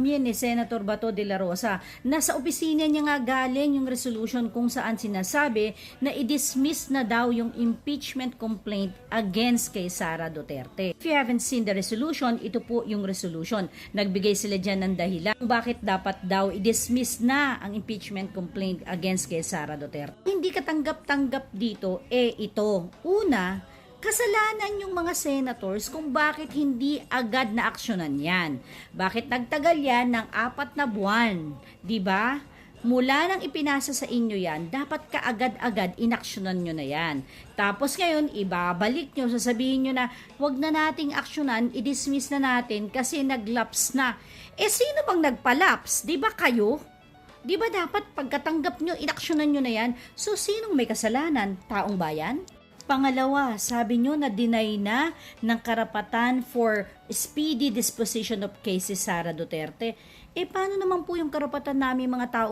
namin ni Senator Bato de la Rosa. Nasa opisina niya nga galing yung resolution kung saan sinasabi na i-dismiss na daw yung impeachment complaint against kay Sara Duterte. If you haven't seen the resolution, ito po yung resolution. Nagbigay sila dyan ng dahilan kung bakit dapat daw i-dismiss na ang impeachment complaint against kay Sara Duterte. Hindi katanggap-tanggap dito, eh ito. Una, kasalanan yung mga senators kung bakit hindi agad na aksyonan yan. Bakit nagtagal yan ng apat na buwan? 'Di ba? Mula nang ipinasa sa inyo yan, dapat kaagad-agad inaksyonan nyo na yan. Tapos ngayon, ibabalik nyo, sasabihin nyo na, wag na nating aksyonan, i-dismiss na natin kasi naglaps na. Eh, sino bang nagpalaps? Di ba kayo? Di ba dapat pagkatanggap nyo, inaksyonan nyo na yan? So, sinong may kasalanan? Taong bayan? Pangalawa, sabi nyo na deny na ng karapatan for speedy disposition of cases Sara Duterte. Eh paano naman po yung karapatan namin mga tao